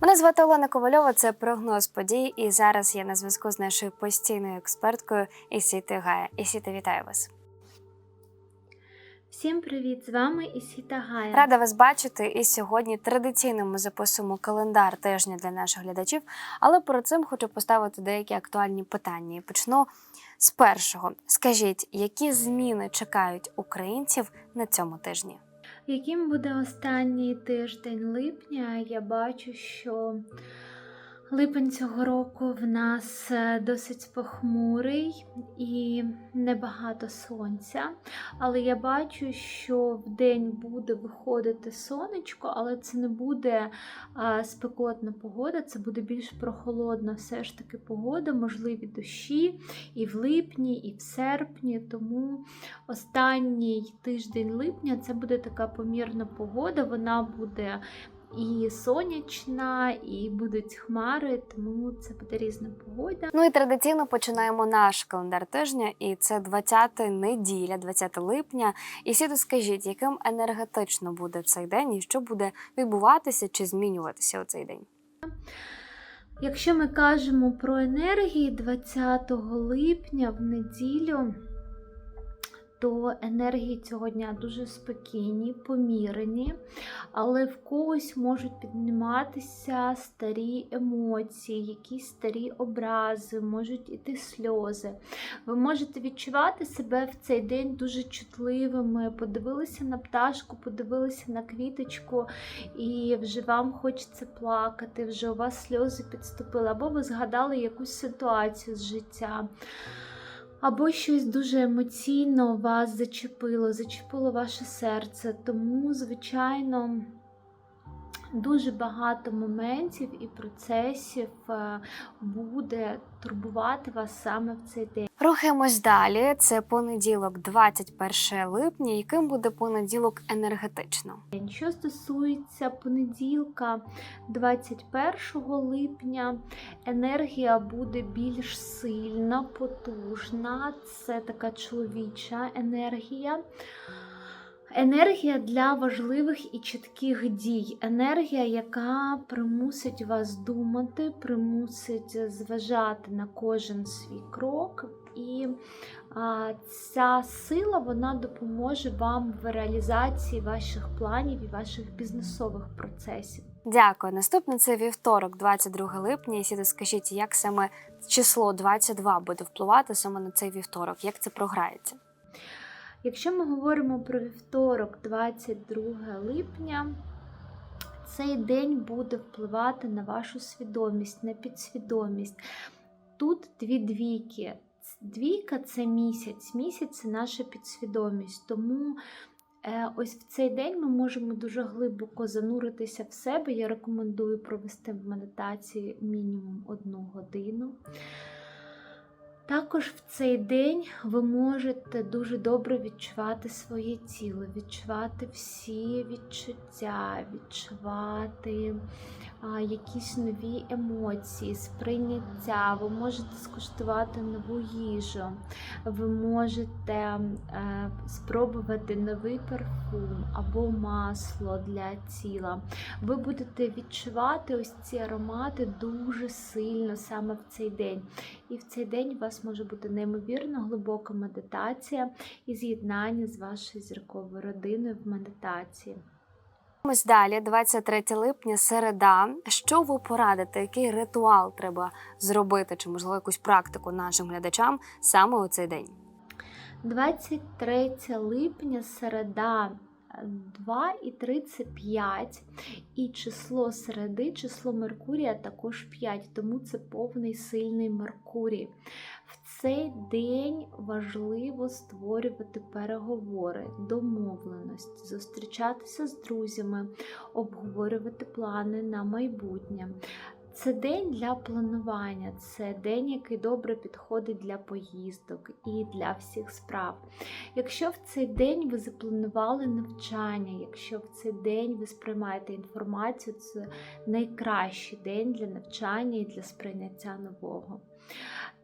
Мене звати Олена Ковальова, це прогноз подій. І зараз я на зв'язку з нашою постійною експерткою Ісіти Гая. Ісіти, вітаю вас. Всім привіт! З вами Ісіта Гая. Рада вас бачити. І сьогодні традиційно ми записуємо календар тижня для наших глядачів. Але перед цим хочу поставити деякі актуальні питання. І почну з першого. Скажіть, які зміни чекають українців на цьому тижні? Яким буде останній тиждень липня? Я бачу, що липень цього року в нас е, досить похмурий і небагато сонця. Але я бачу, що в день буде виходити сонечко, але це не буде спекотна погода, це буде більш прохолодна все ж таки погода, можливі дощі і в липні, і в серпні. Тому останній тиждень липня це буде така помірна погода. Вона буде і сонячна, і будуть хмари, тому це буде різна погода. Ну і традиційно починаємо наш календар тижня, і це 20 неділя, 20 липня. І сіду скажіть, яким енергетично буде цей день, і що буде відбуватися чи змінюватися у цей день? Якщо ми кажемо про енергії 20 липня в неділю, то енергії цього дня дуже спокійні, помірені, але в когось можуть підніматися старі емоції, якісь старі образи, можуть іти сльози. Ви можете відчувати себе в цей день дуже чутливими. Подивилися на пташку, подивилися на квіточку, і вже вам хочеться плакати, вже у вас сльози підступили, або ви згадали якусь ситуацію з життя. Або щось дуже емоційно вас зачепило, зачепило ваше серце. Тому, звичайно, дуже багато моментів і процесів е, буде турбувати вас саме в цей день. Рухаємось далі. Це понеділок, 21 липня. Яким буде понеділок енергетично? Що стосується понеділка, 21 липня, енергія буде більш сильна, потужна. Це така чоловіча енергія. Енергія для важливих і чітких дій. Енергія, яка примусить вас думати, примусить зважати на кожен свій крок. І а, ця сила вона допоможе вам в реалізації ваших планів і ваших бізнесових процесів. Дякую. Наступне це вівторок, 22 липня. І сіду скажіть, як саме число 22 буде впливати саме на цей вівторок? Як це програється? Якщо ми говоримо про вівторок, 22 липня, цей день буде впливати на вашу свідомість, на підсвідомість. Тут дві двійки. Двійка це місяць, місяць це наша підсвідомість. Тому е, ось в цей день ми можемо дуже глибоко зануритися в себе. Я рекомендую провести в медитації мінімум одну годину. Також в цей день ви можете дуже добре відчувати своє тіло, відчувати всі відчуття, відчувати якісь нові емоції, сприйняття. Ви можете скуштувати нову їжу, ви можете е, спробувати новий парфум або масло для тіла. Ви будете відчувати ось ці аромати дуже сильно саме в цей день. І в цей день у вас може бути неймовірно глибока медитація і з'єднання з вашою зірковою родиною в медитації. Ось далі, 23 липня, середа. Що ви порадите? Який ритуал треба зробити, чи можливо якусь практику нашим глядачам саме у цей день? 23 липня, середа. 2 і 35, і число середи, число Меркурія також 5, тому це повний сильний Меркурій. В цей день важливо створювати переговори, домовленості, зустрічатися з друзями, обговорювати плани на майбутнє. Це день для планування, це день, який добре підходить для поїздок і для всіх справ. Якщо в цей день ви запланували навчання, якщо в цей день ви сприймаєте інформацію, це найкращий день для навчання і для сприйняття нового.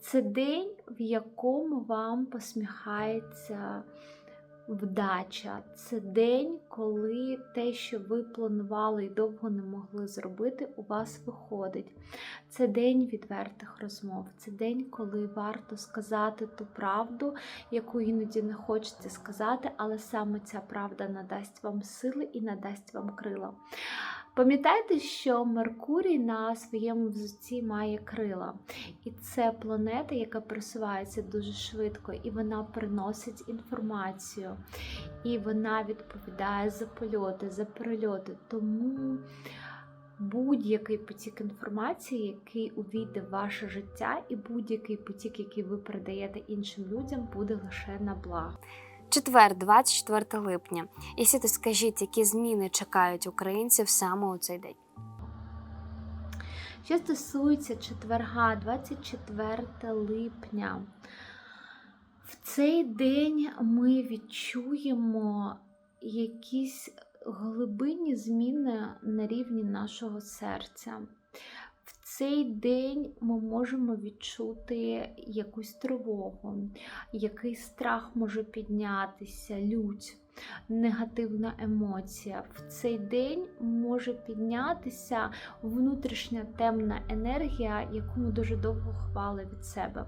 Це день, в якому вам посміхається вдача. Це день, коли те, що ви планували і довго не могли зробити, у вас виходить. Це день відвертих розмов, це день, коли варто сказати ту правду, яку іноді не хочеться сказати, але саме ця правда надасть вам сили і надасть вам крила. Пам'ятайте, що Меркурій на своєму взутті має крила, і це планета, яка просувається дуже швидко, і вона приносить інформацію, і вона відповідає за польоти, за перельоти. Тому будь-який потік інформації, який увійде в ваше життя, і будь-який потік, який ви передаєте іншим людям, буде лише на благо. Четвер, 24 липня. І сіти скажіть, які зміни чекають українців саме у цей день. Що стосується четверга, 24 липня, в цей день ми відчуємо якісь глибинні зміни на рівні нашого серця. Цей день ми можемо відчути якусь тривогу, який страх може піднятися, лють, негативна емоція. В цей день може піднятися внутрішня темна енергія, яку ми дуже довго хвали від себе.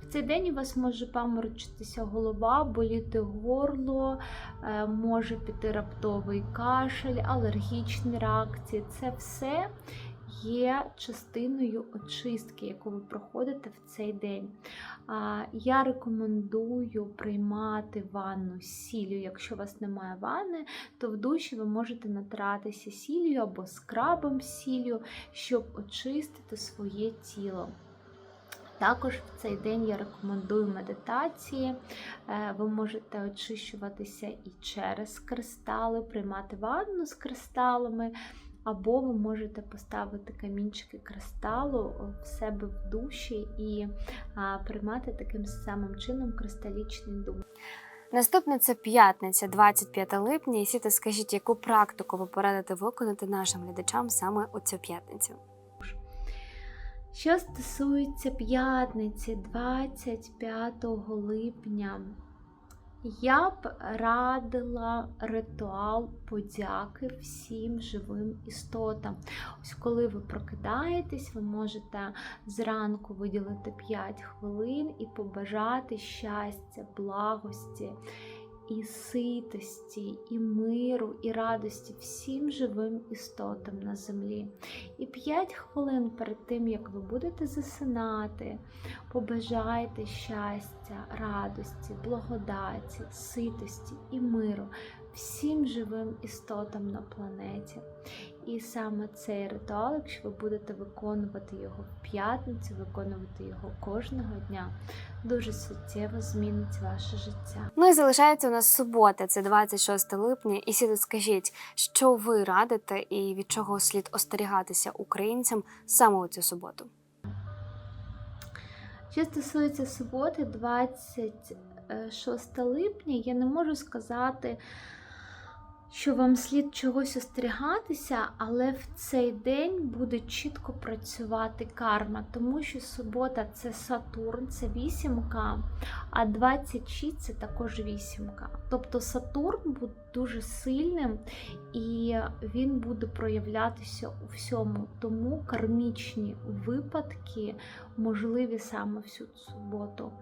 В цей день у вас може паморочитися голова, боліти горло, е, може піти раптовий кашель, алергічні реакції. Це все є частиною очистки, яку ви проходите в цей день. Я рекомендую приймати ванну з сіллю. Якщо у вас немає ванни, то в душі ви можете натиратися сіллю або скрабом сіллю, щоб очистити своє тіло. Також в цей день я рекомендую медитації. Е, Ви можете очищуватися і через кристали, приймати ванну з кристалами, або ви можете поставити камінчики кристалу в себе в душі і а, приймати таким самим чином кристалічний дух. Наступне це п'ятниця, 25 липня. І сіти скажіть, яку практику ви порадите виконати нашим глядачам саме у цю п'ятницю. Що стосується п'ятниці 25 липня, я б радила ритуал подяки всім живим істотам. Ось коли ви прокидаєтесь, ви можете зранку виділити 5 хвилин і побажати щастя, благості. І ситості, і миру, і радості всім живим істотам на землі. І 5 хвилин перед тим, як ви будете засинати, побажайте щастя, радості, благодаті, ситості і миру всім живим істотам на планеті. І саме цей ритуал, якщо ви будете виконувати його в п'ятницю, виконувати його кожного дня, дуже суттєво змінить ваше життя. Ну і залишається у нас субота, це 26 липня. І сіти скажіть, що ви радите і від чого слід остерігатися українцям саме у цю суботу. Що стосується суботи, 26 липня, я не можу сказати, що вам слід чогось остерігатися, але в цей день буде чітко працювати карма, тому що субота це Сатурн, це вісімка, а 26 це також вісімка. Тобто Сатурн буде дуже сильним і він буде проявлятися у всьому. Тому кармічні випадки можливі саме всю суботу.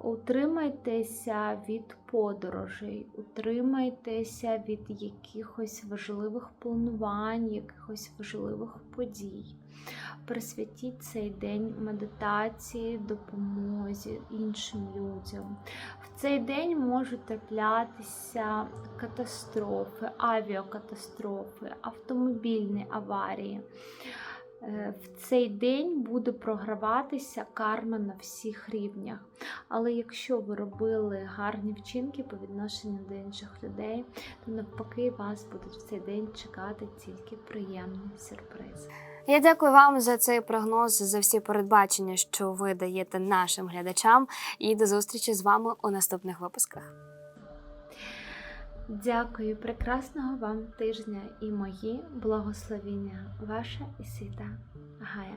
Утримайтеся від подорожей, утримайтеся від якихось важливих планувань, якихось важливих подій. Присвятіть цей день медитації, допомозі іншим людям. Цей день можуть траплятися катастрофи, авіакатастрофи, автомобільні аварії. Е, В цей день буде програватися карма на всіх рівнях. Але якщо ви робили гарні вчинки по відношенню до інших людей, то навпаки вас будуть в цей день чекати тільки приємні сюрпризи. Я дякую вам за цей прогноз, за всі передбачення, що ви даєте нашим глядачам. І до зустрічі з вами у наступних випусках. Дякую, прекрасного вам тижня і мої благословіння. Ваша і світа Гая.